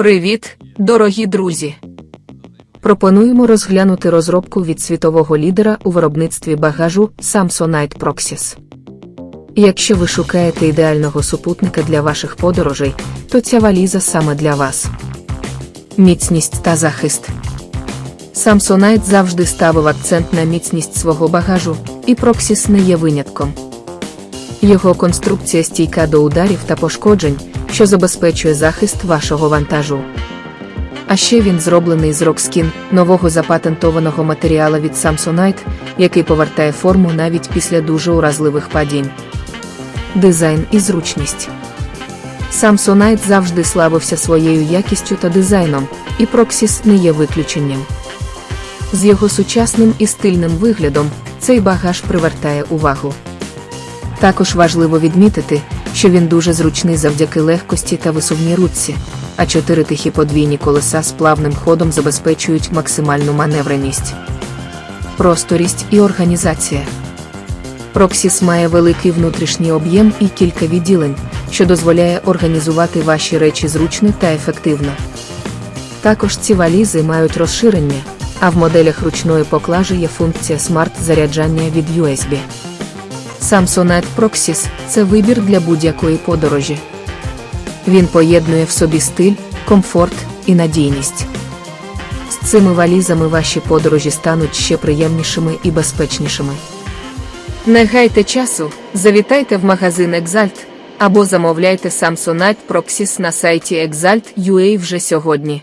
Привіт, дорогі друзі! Пропонуємо розглянути розробку від світового лідера у виробництві багажу Samsonite Proxys. Якщо ви шукаєте ідеального супутника для ваших подорожей, то ця валіза саме для вас. Міцність та захист. Samsonite завжди ставив акцент на міцність свого багажу, і Proxys не є винятком. Його конструкція стійка до ударів та пошкоджень, що забезпечує захист вашого вантажу. А ще він зроблений з Rockskin, нового запатентованого матеріалу від Samsonite, який повертає форму навіть після дуже уразливих падінь. Дизайн і зручність. Samsonite завжди славився своєю якістю та дизайном, і Proxys не є виключенням. З його сучасним і стильним виглядом цей багаж привертає увагу. Також важливо відмітити, що він дуже зручний завдяки легкості та висувній ручці, а чотири тихі подвійні колеса з плавним ходом забезпечують максимальну маневреність, просторість і організація. Proxys має великий внутрішній об'єм і кілька відділень, що дозволяє організувати ваші речі зручно та ефективно. Також ці валізи мають розширення, а в моделях ручної поклажі є функція смарт-заряджання від USB. Samsonite Proxys – це вибір для будь-якої подорожі. Він поєднує в собі стиль, комфорт і надійність. З цими валізами ваші подорожі стануть ще приємнішими і безпечнішими. Не гайте часу, завітайте в магазин Exalt або замовляйте Samsonite Proxys на сайті Exalt.ua вже сьогодні.